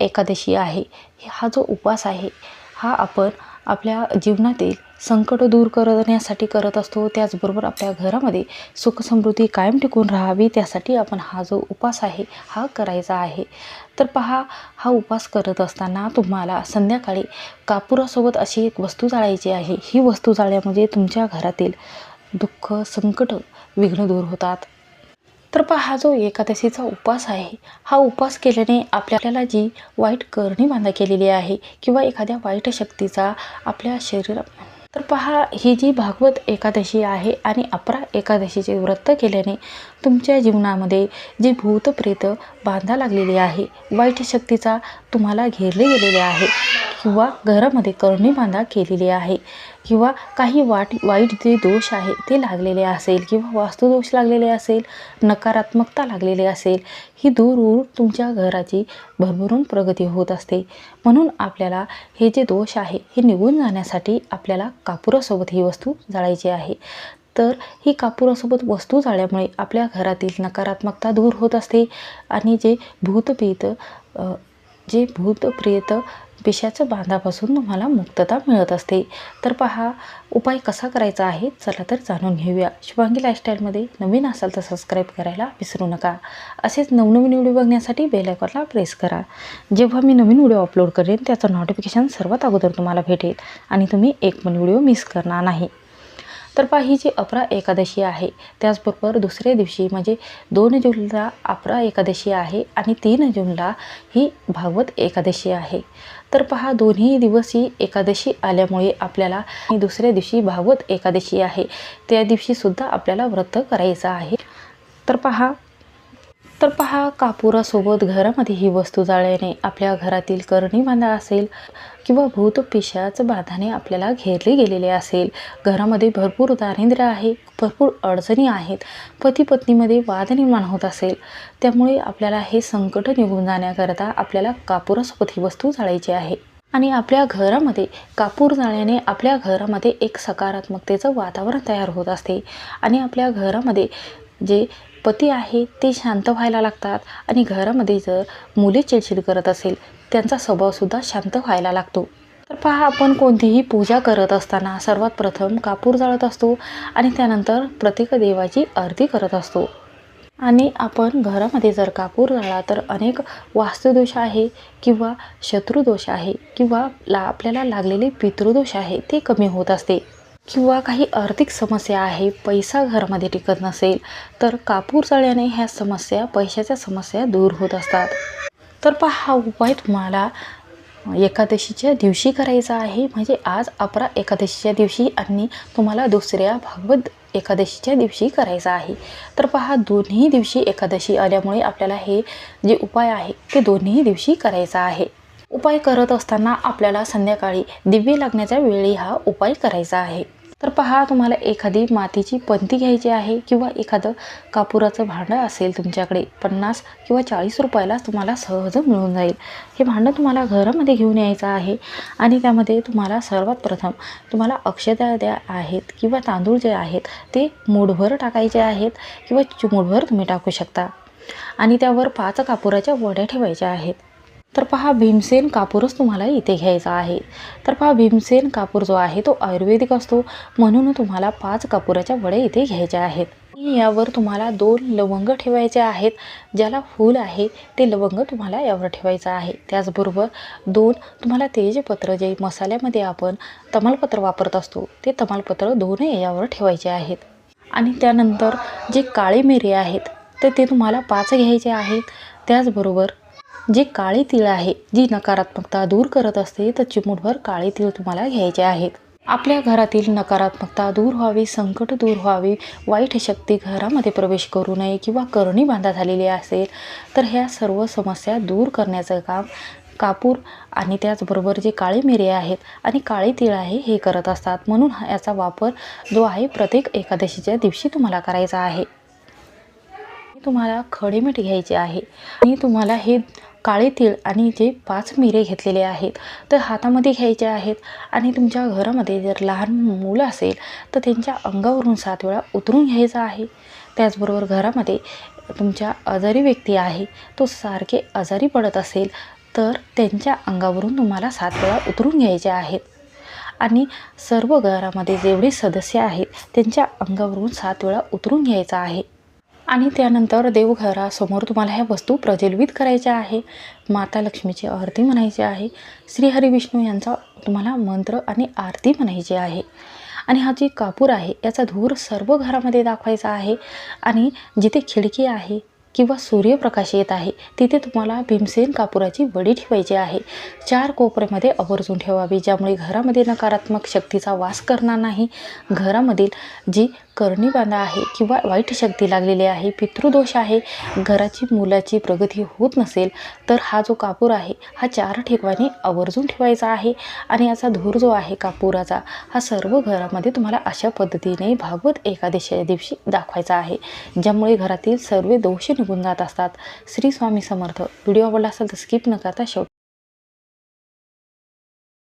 एकादशी आहे. हा जो उपवास आहे हा आपण आपल्या जीवनातील संकट दूर करण्यासाठी करत असतो. त्याचबरोबर आपल्या घरामध्ये सुखसमृद्धी कायम टिकून राहावी त्यासाठी आपण हा जो उपवास आहे हा करायचा आहे. तर पहा हा उपवास करत असताना तुम्हाला संध्याकाळी कापुरासोबत अशी एक वस्तू जाळायची आहे. ही वस्तू जाळल्यामध्ये तुमच्या घरातील दुःख संकट विघ्न दूर होतात. तर पहा हा जो एकादशीचा उपवास आहे हा उपास केल्याने आपल्याला जी वाईट करणी बांधा केलेली आहे किंवा एखाद्या वाईट शक्तीचा आपल्या शरीरात तर पहा ही जी भागवत एकादशी आहे आणि अपरा एकादशीचे व्रत केल्याने तुमच्या जीवनामध्ये जी भूतप्रेत बांधा लागलेली आहे वाईट शक्तीचा तुम्हाला घेरले गेलेले आहे. किंवा घरामध्ये करणी बांधा केलेली आहे किंवा काही वाट वाईट जे दोष आहे ते लागलेले असेल किंवा वास्तुदोष लागलेले असेल नकारात्मकता लागलेली असेल ही दूर दूर तुमच्या घराची भरभरून प्रगती होत असते. म्हणून आपल्याला हे जे दोष आहे हे निघून जाण्यासाठी आपल्याला कापुरासोबत ही वस्तू जाळायची आहे. तर ही कापुरासोबत वस्तू जाळल्यामुळे आपल्या घरातील नकारात्मकता दूर होत असते आणि जे भूतप्रेत जे भूतप्रेत पिशाचं बांधापासून तुम्हाला मुक्तता मिळत असते. तर पहा उपाय कसा करायचा आहे? चला तर जाणून घेऊया. शुभांगी लाईफस्टाईलमध्ये नवीन असाल तर सबस्क्राईब करायला विसरू नका. असेच नवनवीन व्हिडिओ बघण्यासाठी बेलायकॉनला प्रेस करा. जेव्हा मी नवीन व्हिडिओ अपलोड करेन त्याचं नोटिफिकेशन सर्वात अगोदर तुम्हाला भेटेल आणि तुम्ही एक पण व्हिडिओ मिस करणार नाही. तर पहा ही जी अपरा एकादशी आहे त्याचबरोबर दुसऱ्या दिवशी म्हणजे दोन जूनला अपरा एकादशी आहे आणि तीन जूनला ही भागवत एकादशी आहे. तर पहा दोन्ही दिवस ही एकादशी आल्यामुळे आपल्याला दुसऱ्या दिवशी भागवत एकादशी आहे त्या दिवशीसुद्धा आपल्याला व्रत करायचं आहे. तर पहा तर पहा कापुरासोबत घरामध्ये ही वस्तू जाळल्याने आपल्या घरातील करणी बांधा असेल किंवा भूत पिशाच बाधाने आपल्याला घेरले गेलेले असेल. घरामध्ये भरपूर दारिद्र्य आहे भरपूर अडचणी आहेत पती पत्नीमध्ये वाद निर्माण होत असेल. त्यामुळे आपल्याला हे संकट निघून जाण्याकरता आपल्याला कापुरासोबत ही वस्तू जाळायची आहे. आणि आपल्या घरामध्ये कापूर जाळल्याने आपल्या घरामध्ये एक सकारात्मकतेचं वातावरण तयार होत असते. आणि आपल्या घरामध्ये जे पती आहे ते शांत व्हायला लागतात. आणि घरामध्ये जर मुली चिडचिड करत असेल त्यांचा स्वभावसुद्धा शांत व्हायला लागतो. तर पहा आपण कोणतीही पूजा करत असताना सर्वात प्रथम कापूर जाळत असतो आणि त्यानंतर प्रत्येक देवाची आरती करत असतो. आणि आपण घरामध्ये जर कापूर जाळला तर अनेक वास्तुदोष आहे किंवा शत्रुदोष आहे किंवा ला आपल्याला लागलेले पितृदोष आहे ते कमी होत असते. किंवा काही आर्थिक समस्या आहे पैसा घरामध्ये टिकत नसेल तर कापूर जाळल्याने ह्या समस्या पैशाच्या समस्या दूर होत असतात. तर पहा हा उपाय तुम्हाला एकादशीच्या दिवशी करायचा आहे. म्हणजे आज अपरा एकादशीच्या दिवशी आणि तुम्हाला दुसऱ्या भागवत एकादशीच्या दिवशी करायचा आहे. तर पहा दोन्ही दिवशी एकादशी आल्यामुळे आपल्याला हे जे उपाय आहे ते दोन्ही दिवशी करायचा आहे. उपाय करत असताना आपल्याला संध्याकाळी दिव्य लागण्याच्या वेळी हा उपाय करायचा आहे. तर पहा तुम्हाला एखादी मातीची पंती घ्यायची आहे किंवा एखादं कापुराचं भांडं असेल तुमच्याकडे पन्नास किंवा चाळीस रुपयाला तुम्हाला सहज मिळून जाईल. हे भांडं तुम्हाला घरामध्ये घेऊन यायचं आहे आणि त्यामध्ये तुम्हाला सर्वात प्रथम तुम्हाला अक्षता द्या आहेत किंवा तांदूळ जे आहेत ते मूठभर टाकायचे आहेत किंवा चिमूटभर तुम्ही टाकू शकता. आणि त्यावर पाच कापुराच्या वड्या ठेवायच्या आहेत. तर पहा भीमसेन कापूरच तुम्हाला इथे घ्यायचा आहे. तर पहा भीमसेन कापूर जो आहे तो आयुर्वेदिक असतो. म्हणून तुम्हाला पाच कापुराच्या वड्या इथे घ्यायच्या आहेत. यावर तुम्हाला दोन लवंग ठेवायचे आहेत. ज्याला फूल आहे ते लवंग तुम्हाला यावर ठेवायचं आहे. त्याचबरोबर दोन तुम्हाला तेजपत्र जे मसाल्यामध्ये आपण तमालपत्र वापरत असतो ते तमालपत्र दोन यावर ठेवायचे आहेत. आणि त्यानंतर जे काळे मिरी आहेत तर ते तुम्हाला पाच घ्यायचे आहेत. त्याचबरोबर जे काळे तीळ आहे जी नकारात्मकता दूर करत असते तर चिमूटभर काळे तीळ तुम्हाला घ्यायचे आहेत. आपल्या घरातील नकारात्मकता दूर व्हावी संकट दूर व्हावी वाईट शक्ती घरामध्ये प्रवेश करू नये किंवा करणी बांधा झालेली असेल तर ह्या सर्व समस्या दूर करण्याचं काम कापूर आणि त्याचबरोबर जे काळे मिरे आहेत आणि काळे तीळ आहे हे करत असतात. म्हणून याचा वापर जो आहे प्रत्येक एकादशीच्या दिवशी तुम्हाला करायचा आहे. तुम्हाला खडे मीठ घ्यायचे आहे. आणि तुम्हाला हे काळे तीळ आणि जे पाच मिरे घेतलेले आहेत तर हातामध्ये घ्यायचे आहेत आणि तुमच्या घरामध्ये जर लहान मुलं असेल तर त्यांच्या अंगावरून सात वेळा उतरून घ्यायचं आहे. त्याचबरोबर घरामध्ये तुमच्या आजारी व्यक्ती आहे तो सारखे आजारी पडत असेल तर त्यांच्या अंगावरून तुम्हाला सात वेळा उतरून घ्यायचे आहेत. आणि सर्व घरामध्ये जेवढे सदस्य आहेत त्यांच्या अंगावरून सात वेळा उतरून घ्यायचा आहे. आणि त्यानंतर देवघरासमोर तुम्हाला ह्या वस्तू प्रज्वलित करायच्या आहे. माता लक्ष्मीची आरती म्हणायची आहे. श्रीहरी विष्णू यांचा तुम्हाला मंत्र आणि आरती म्हणायची आहे. आणि हा जी कापूर आहे याचा धूर सर्व घरामध्ये दाखवायचा आहे. आणि जिथे खिडकी आहे किंवा सूर्यप्रकाश येत आहे तिथे तुम्हाला भीमसेन कापुराची वडी ठेवायची आहे. चार कोपऱ्यामध्ये आवर्जून ठेवावी ज्यामुळे घरामध्ये नकारात्मक शक्तीचा वास करणार नाही. घरामधील जी करणी बांधा आहे किंवा वाईट शक्ती लागलेली आहे पितृदोष आहे घराची मुलाची प्रगती होत नसेल तर हा जो कापूर आहे हा चार ठिकाणी आवर्जून ठेवायचा आहे. आणि याचा धूर जो आहे कापुराचा हा सर्व घरामध्ये तुम्हाला अशा पद्धतीने भागवत एकादशीच्या दिवशी दाखवायचा आहे ज्यामुळे घरातील सर्व दोष निघून जात असतात. श्री स्वामी समर्थ. व्हिडिओ आवडला असेल तर स्किप न करता शेवट